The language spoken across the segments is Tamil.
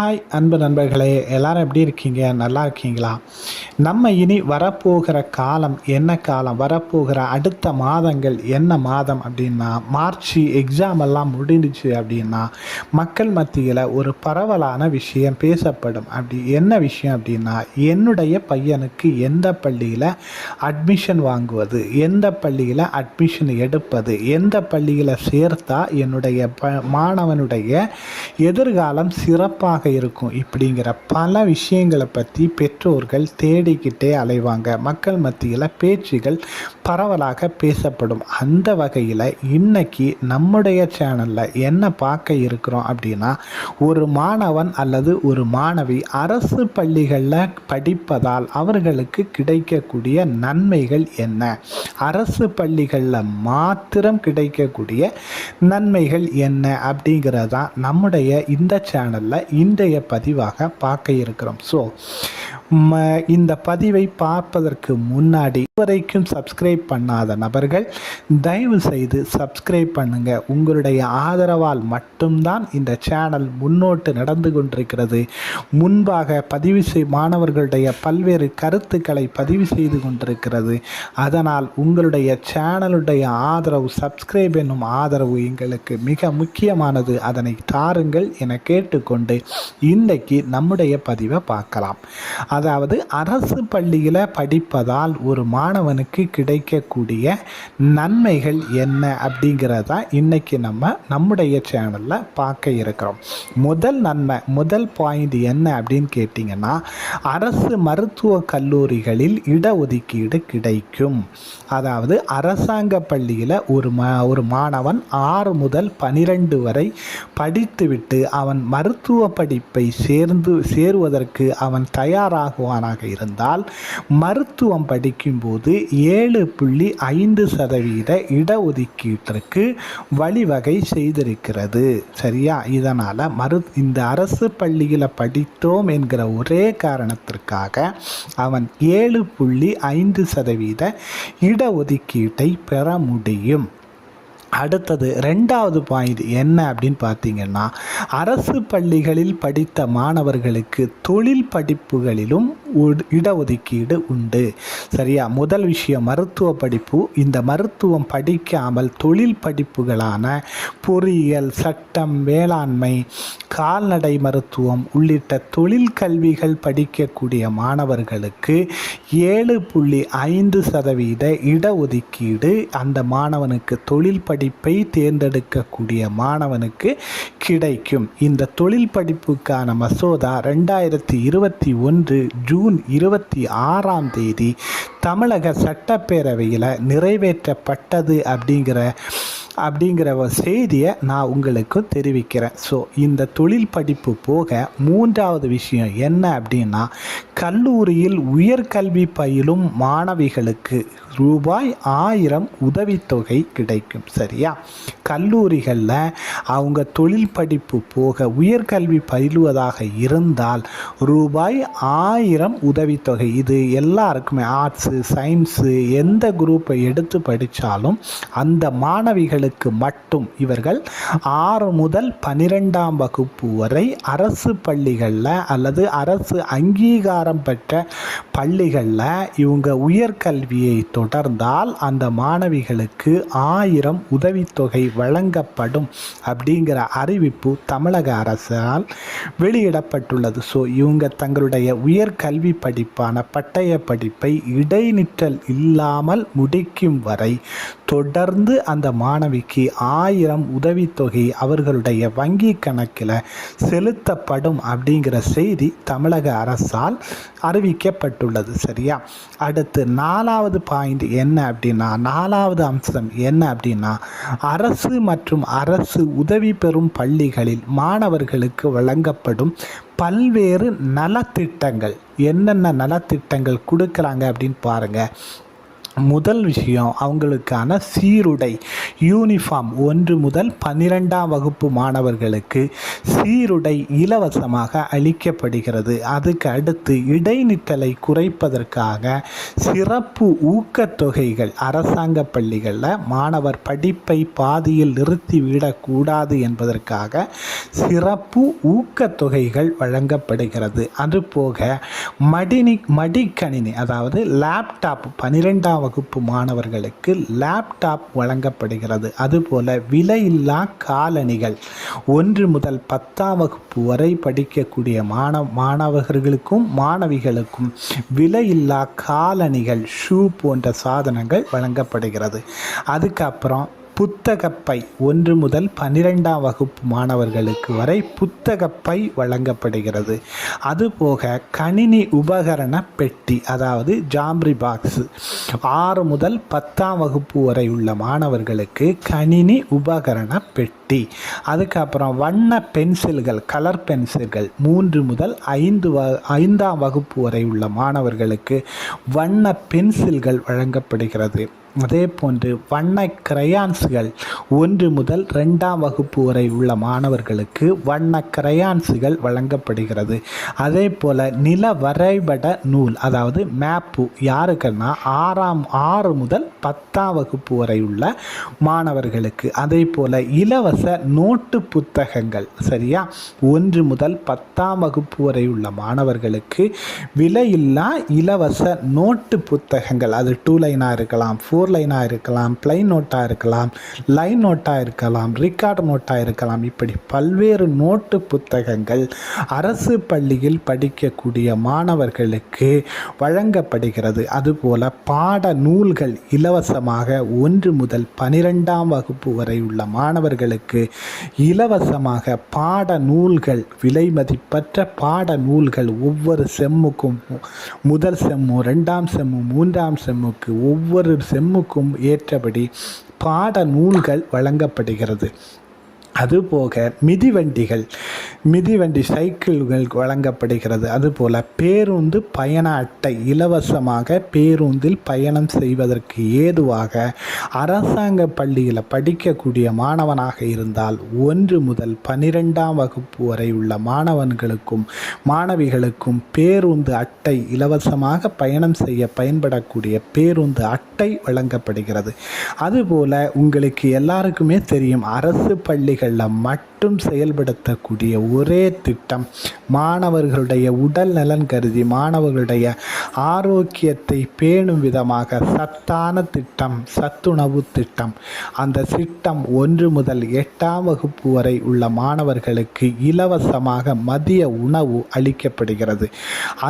ஹாய் அன்பு நண்பர்களே எல்லாரும் எப்படி இருக்கீங்க? நல்லா இருக்கீங்களா? நம்ம இனி வரப்போகிற காலம் என்ன காலம்? வரப்போகிற அடுத்த மாதங்கள் என்ன மாதம் அப்படின்னா மார்ச் எக்ஸாம் எல்லாம் முடிஞ்சிச்சு அப்படின்னா மக்கள் மத்தியில் ஒரு பரவலான விஷயம் பேசப்படும். அப்படி என்ன விஷயம் அப்படின்னா என்னுடைய பையனுக்கு எந்த பள்ளியில் அட்மிஷன் வாங்குவது எந்த பள்ளியில் அட்மிஷன் எடுப்பது எந்த பள்ளியில் சேர்த்தா என்னுடைய ப மாணவனுடைய எதிர்காலம் சிறப்பாக இருக்கும்? இப்படிங்கிற பல விஷயங்களை பற்றி பெற்றோர்கள் தேடி தேடிக்கிட்டே அலைவாங்க. மக்கள் மத்தியில் பேச்சுகள் பரவலாக பேசப்படும். அந்த வகையில் இன்னைக்கு நம்முடைய சேனலில் என்ன பார்க்க இருக்கிறோம் அப்படின்னா ஒரு மாணவன் அல்லது ஒரு மாணவி அரசு பள்ளிகளில் படிப்பதால் அவர்களுக்கு கிடைக்கக்கூடிய நன்மைகள் என்ன? அரசு பள்ளிகளில் மாத்திரம் கிடைக்கக்கூடிய நன்மைகள் என்ன அப்படிங்கிறதான் நம்முடைய இந்த சேனலில் இன்றைய பதிவாக பார்க்க இருக்கிறோம். ஸோ இந்த பதிவை பார்ப்பதற்கு முன்னாடி இதுவரைக்கும் சப்ஸ்கிரைப் பண்ணாத நபர்கள் தயவு செய்து சப்ஸ்கிரைப் பண்ணுங்க. உங்களுடைய ஆதரவால் மட்டும்தான் இந்த சேனல் முன்னோட்டு நடந்து கொண்டிருக்கிறது. முன்பாக பதிவு செய் மாணவர்களுடைய பல்வேறு கருத்துக்களை பதிவு செய்து கொண்டிருக்கிறது. அதனால் உங்களுடைய சேனலுடைய ஆதரவு சப்ஸ்கிரைப் என்னும் ஆதரவு எங்களுக்கு மிக முக்கியமானது. அதனை தாருங்கள் என கேட்டுக்கொண்டு இன்றைக்கு நம்முடைய பதிவை பார்க்கலாம். அதாவது அரசு பள்ளியில் படிப்பதால் ஒரு மாணவனுக்கு கிடைக்கக்கூடிய நன்மைகள் என்ன அப்படிங்கிறத இன்னைக்கு நம்ம நம்முடைய சேனலில் பார்க்க இருக்கிறோம். முதல் நன்மை முதல் பாயிண்ட் என்ன அப்படின்னு கேட்டிங்கன்னா அரசு மருத்துவ கல்லூரிகளில் இடஒதுக்கீடு கிடைக்கும். அதாவது அரசாங்க பள்ளியில் ஒரு மா ஒரு மாணவன் ஆறு முதல் பனிரெண்டு வரை படித்துவிட்டு அவன் மருத்துவ படிப்பை சேர்ந்து சேருவதற்கு அவன் தயாராகுவானாக இருந்தால் மருத்துவம் படிக்கும்போது ஏழு புள்ளி ஐந்து சதவீத இடஒதுக்கீட்டிற்கு வழிவகை செய்திருக்கிறது. சரியா? இதனால் மரு இந்த அரசு பள்ளியில் படித்தோம் என்கிற ஒரே காரணத்திற்காக அவன் ஏழு புள்ளி ஐந்து சதவீத இடஒதுக்கீட்டை பெற முடியும். அடுத்தது ரெண்டாவது பாயிண்ட் என்ன அப்படின்னு பார்த்தீங்கன்னா அரசு பள்ளிகளில் படித்த மாணவர்களுக்கு தொழில் படிப்புகளிலும் இடஒதுக்கீடு உண்டு. சரியா? முதல் விஷயம் மருத்துவ படிப்பு. இந்த மருத்துவம் படிக்காமல் தொழில் படிப்புகளான பொறியியல் சட்டம் வேளாண்மை கால்நடை மருத்துவம் உள்ளிட்ட தொழில் கல்விகள் படிக்கக்கூடிய மாணவர்களுக்கு ஏழு புள்ளி ஐந்து சதவீத இடஒதுக்கீடு அந்த மாணவனுக்கு தொழில் படி படிப்பை தேர்ந்தெடுக்கக்கூடிய மாணவனுக்கு கிடைக்கும். இந்த தொழில் படிப்புக்கான மசோதா ரெண்டாயிரத்தி இருபத்தி ஒன்று ஜூன் இருபத்தி ஆறாம் தேதி தமிழக சட்டப்பேரவையில் நிறைவேற்றப்பட்டது அப்படிங்கிற அப்படிங்கிற செய்தியை நான் உங்களுக்கு தெரிவிக்கிறேன். ஸோ இந்த தொழில் படிப்பு போக மூன்றாவது விஷயம் என்ன அப்படின்னா கல்லூரியில் உயர்கல்வி பயிலும் மாணவிகளுக்கு ரூபாய் ஆயிரம் உதவித்தொகை கிடைக்கும். சரியா? கல்லூரிகளில் அவங்க தொழில் படிப்பு போக உயர்கல்வி பயிலுவதாக இருந்தால் ரூபாய் ஆயிரம் உதவித்தொகை இது எல்லாருக்குமே ஆர்ட்ஸு சயின்ஸு எந்த குரூப்பை எடுத்து படித்தாலும் அந்த மாணவிகளுக்கு மட்டும். இவர்கள் ஆறு முதல் பனிரெண்டாம் வகுப்பு வரை அரசு பள்ளிகளில் அல்லது அரசு அங்கீகாரம் பெற்ற பள்ளிகளில் இவங்க உயர்கல்வியை தொடர்ந்தால் அந்த மாணவிகளுக்கு ஆயிரம் உதவித்தொகை வழங்கப்படும் அப்படிங்கிற அறிவிப்பு தமிழக அரசால் வெளியிடப்பட்டுள்ளது. ஸோ இவங்க தங்களுடைய உயர்கல்வி படிப்பான பட்டய படிப்பை இடைநிற்றல் இல்லாமல் முடிக்கும் வரை தொடர்ந்து அந்த மாணவிக்கு ஆயிரம் உதவித்தொகை அவர்களுடைய வங்கி கணக்கில் செலுத்தப்படும் அப்படிங்கிற செய்தி தமிழக அரசால் அறிவிக்கப்பட்டுள்ளது சரியா? அடுத்து நாலாவது பாயிண்ட் என்ன அப்படின்னா நாலாவது அம்சம் என்ன அப்படின்னா அரசு மற்றும் அரசு உதவி பெறும் பள்ளிகளில் மாணவர்களுக்கு வழங்கப்படும் பல்வேறு நலத்திட்டங்கள். என்னென்ன நலத்திட்டங்கள் கொடுக்குறாங்க அப்படின்னு பாருங்கள் முதல் விஷயம் அவங்களுக்கான சீருடை யூனிஃபார்ம் ஒன்று முதல் பன்னிரெண்டாம் வகுப்பு மாணவர்களுக்கு சீருடை இலவசமாக அளிக்கப்படுகிறது. அதுக்கு அடுத்து இடைநிற்றலை குறைப்பதற்காக சிறப்பு ஊக்கத்தொகைகள் அரசாங்க பள்ளிகளில் மாணவர் படிப்பை பாதியில் நிறுத்திவிடக்கூடாது என்பதற்காக சிறப்பு ஊக்கத்தொகைகள் வழங்கப்படுகிறது. அதுபோக மடினி மடிக்கணினி அதாவது லேப்டாப் பன்னிரெண்டாம் வகுப்பு மாணவர்களுக்கு லேப்டாப் வழங்கப்படுகிறது. அதுபோல விலையில்லா காலணிகள். ஒன்று முதல் பத்தாம் வகுப்பு வரை படிக்கக்கூடிய மாணவ மாணவர்களுக்கும் மாணவிகளுக்கும் விலையில்லா காலணிகள் ஷூ போன்ற சாதனங்கள் வழங்கப்படுகிறது. அதுக்கப்புறம் புத்தகப்பை ஒன்று முதல் பன்னிரெண்டாம் வகுப்பு மாணவர்களுக்கு வரை புத்தகப்பை வழங்கப்படுகிறது. அதுபோக கணினி உபகரண பெட்டி அதாவது ஜாம்ரி பாக்ஸ் ஆறு முதல் பத்தாம் வகுப்பு வரை உள்ள மாணவர்களுக்கு கணினி உபகரண பெட்டி. அதுக்கப்புறம் வண்ண பென்சில்கள் கலர் பென்சில்கள் மூன்று முதல் ஐந்து வ ஐந்தாம் வகுப்பு வரை உள்ள மாணவர்களுக்கு வண்ண பென்சில்கள் வழங்கப்படுகிறது. அதே போன்று வண்ண கிரையான்ஸுகள் ஒன்று முதல் ரெண்டாம் வகுப்பு வரை உள்ள மாணவர்களுக்கு வண்ண கிரையான்ஸுகள் வழங்கப்படுகிறது. அதே போல் நில வரைபட நூல் அதாவது மேப்பு யாருக்குன்னா ஆறாம் ஆறு முதல் பத்தாம் வகுப்பு வரை உள்ள மாணவர்களுக்கு. அதே போல் இலவச நோட்டு புத்தகங்கள் சரியா? ஒன்று முதல் பத்தாம் வகுப்பு வரை உள்ள மாணவர்களுக்கு விலையில்லா இலவச நோட்டு புத்தகங்கள் அது டூ லைனாக இருக்கலாம் ஃபோர் லைனாக இருக்கலாம் பிளைன் நோட்டாக இருக்கலாம் லைன் நோட்டாக இருக்கலாம் ரிக்கார்டு நோட்டாக இருக்கலாம். இப்படி பல்வேறு நோட்டு புத்தகங்கள் அரசு பள்ளியில் படிக்கக்கூடிய மாணவர்களுக்கு வழங்கப்படுகிறது. அதுபோல பாட நூல்கள் இலவசமாக ஒன்று முதல் பனிரெண்டாம் வகுப்பு வரை உள்ள மாணவர்களுக்கு இலவசமாக பாட நூல்கள் விலை மதிப்பற்ற பாட நூல்கள் ஒவ்வொரு செம்முக்கும் முதல் செம்மு ரெண்டாம் செம்மு மூன்றாம் செம்முக்கு ஒவ்வொரு செம்முக்கும் ஏற்றபடி பாட நூல்கள் வழங்கப்படுகிறது. அதுபோக மிதிவண்டிகள். மிதிவண்டி சைக்கிள்கள் வழங்கப்படுகிறது. அதுபோல் பேருந்து பயண அட்டை இலவசமாக பேருந்தில் பயணம் செய்வதற்கு ஏதுவாக அரசாங்க பள்ளியில் படிக்கக்கூடிய மாணவனாக இருந்தால் ஒன்று முதல் பனிரெண்டாம் வகுப்பு வரை உள்ள மாணவன்களுக்கும் மாணவிகளுக்கும் பேருந்து அட்டை இலவசமாக பயணம் செய்ய பயன்படக்கூடிய பேருந்து அட்டை வழங்கப்படுகிறது. அதுபோல் உங்களுக்கு எல்லாருக்குமே தெரியும் அரசு பள்ளிகள் பள்ளிகளில் மட்டும் செயல்படுத்தக்கூடிய ஒரே திட்டம் மாணவர்களுடைய உடல் நலன் கருதி மாணவர்களுடைய ஆரோக்கியத்தை பேணும் விதமாக சத்தான திட்டம் சத்துணவு திட்டம். அந்த திட்டம் ஒன்று முதல் எட்டாம் வகுப்பு வரை உள்ள மாணவர்களுக்கு இலவசமாக மதிய உணவு அளிக்கப்படுகிறது.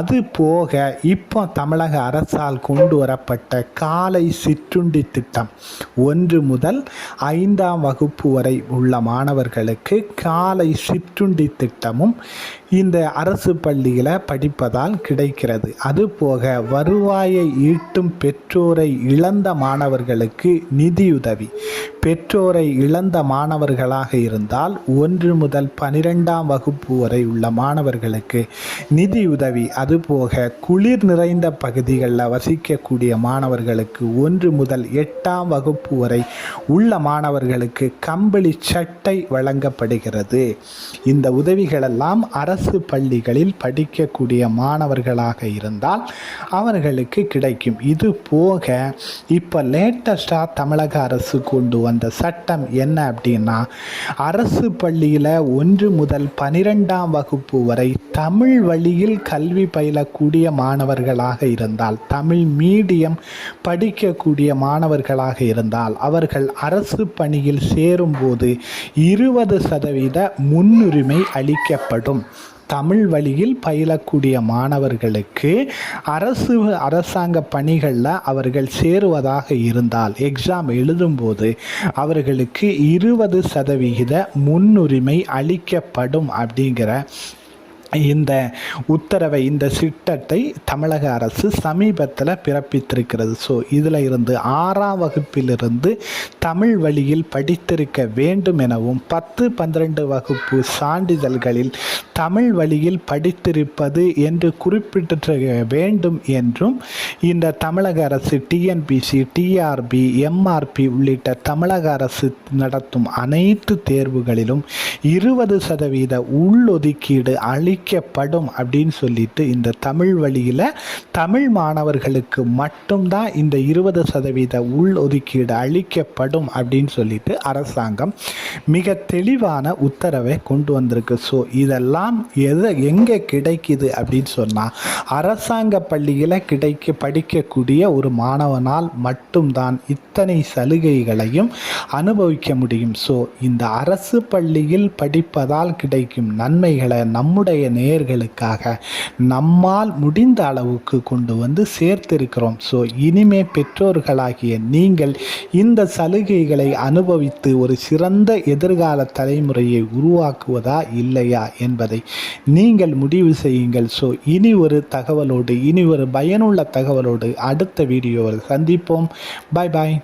அது போக இப்போ தமிழக அரசால் கொண்டு வரப்பட்ட காலை சிற்றுண்டி திட்டம் ஒன்று முதல் ஐந்தாம் வகுப்பு வரை உள்ள மாணவர்களுக்கு காலை சிற்றுண்டி திட்டமும் இந்த அரசு பள்ளியில் படிப்பதால் கிடைக்கிறது. அதுபோக வருவாயை ஈட்டும் பெற்றோரை இழந்த மாணவர்களுக்கு நிதியுதவி. பெற்றோரை இழந்த மாணவர்களாக இருந்தால் ஒன்று முதல் பனிரெண்டாம் வகுப்பு வரை உள்ள மாணவர்களுக்கு நிதியுதவி. அதுபோக குளிர் நிறைந்த பகுதிகளில் வசிக்கக்கூடிய மாணவர்களுக்கு ஒன்று முதல் எட்டாம் வகுப்பு வரை உள்ள மாணவர்களுக்கு கம்பளி சட்டை வழங்கப்படுகிறது இந்த உதவிகளெல்லாம் அரசு பள்ளிகளில் படிக்கக்கூடிய மாணவர்களாக இருந்தால் அவர்களுக்கு கிடைக்கும். இது போக இப்போ லேட்டஸ்டாக தமிழக அரசு கொண்டு வந்த சட்டம் என்ன அப்படின்னா அரசு பள்ளியில் ஒன்று முதல் பனிரெண்டாம் வகுப்பு வரை தமிழ் வழியில் கல்வி பயிலக்கூடிய மாணவர்களாக இருந்தால் தமிழ் மீடியம் படிக்கக்கூடிய மாணவர்களாக இருந்தால் அவர்கள் அரசு பணியில் சேரும்போது இருபது சதவீத முன்னுரிமை அளிக்கப்படும். தமிழ் வழியில் பயிலக்கூடிய மாணவர்களுக்கு அரசு அரசாங்க பணிகளில் அவர்கள் சேருவதாக இருந்தால் எக்ஸாம் எழுதும்போது அவர்களுக்கு இருபது சதவிகித முன்னுரிமை அளிக்கப்படும் அப்படிங்கிற இந்த உத்தரவை இந்த திட்டத்தை தமிழக அரசு சமீபத்தில் பிறப்பித்திருக்கிறது. ஸோ இதில் இருந்து ஆறாம் வகுப்பிலிருந்து தமிழ் வழியில் படித்திருக்க வேண்டும் எனவும் பத்து பன்னிரண்டு வகுப்பு சான்றிதழ்களில் தமிழ் வழியில் படித்திருப்பது என்று குறிப்பிட்டிருக்க வேண்டும் என்றும் இந்த தமிழக அரசு டிஎன்பிசி டிஆர்பி எம்ஆர்பி உள்ளிட்ட தமிழக அரசு நடத்தும் அனைத்து தேர்வுகளிலும் இருபது சதவீத உள்ளொதுக்கீடு அளிக்கப்படும் அப்படின்னு சொல்லிட்டு இந்த தமிழ் வழியில் தமிழ் மாணவர்களுக்கு மட்டும்தான் இந்த இருபது சதவீத உள் ஒதுக்கீடு அளிக்கப்படும் அப்படின்னு சொல்லிட்டு அரசாங்கம் மிக தெளிவான உத்தரவை கொண்டு வந்திருக்கு. ஸோ இதெல்லாம் எதை எங்கே கிடைக்குது அப்படின்னு சொன்னால் அரசாங்க பள்ளியில் கிடைக்க படிக்கக்கூடிய ஒரு மாணவனால் மட்டும்தான் இத்தனை சலுகைகளையும் அனுபவிக்க முடியும். ஸோ இந்த அரசு பள்ளியில் படிப்பதால் கிடைக்கும் நன்மைகளை நம்முடைய நேயர்களுக்காக நம்மால் முடிந்த அளவுக்கு கொண்டு வந்து சேர்த்திருக்கிறோம். ஸோ இனிமே பெற்றோர்களாகிய நீங்கள் இந்த சலுகைகளை அனுபவித்து ஒரு சிறந்த எதிர்கால தலைமுறையை உருவாக்குவதா இல்லையா என்பதை நீங்கள் முடிவு செய்யுங்கள். ஸோ இனி ஒரு தகவலோடு இனி ஒரு பயனுள்ள தகவலோடு அடுத்த வீடியோவில் சந்திப்போம். பாய் பாய்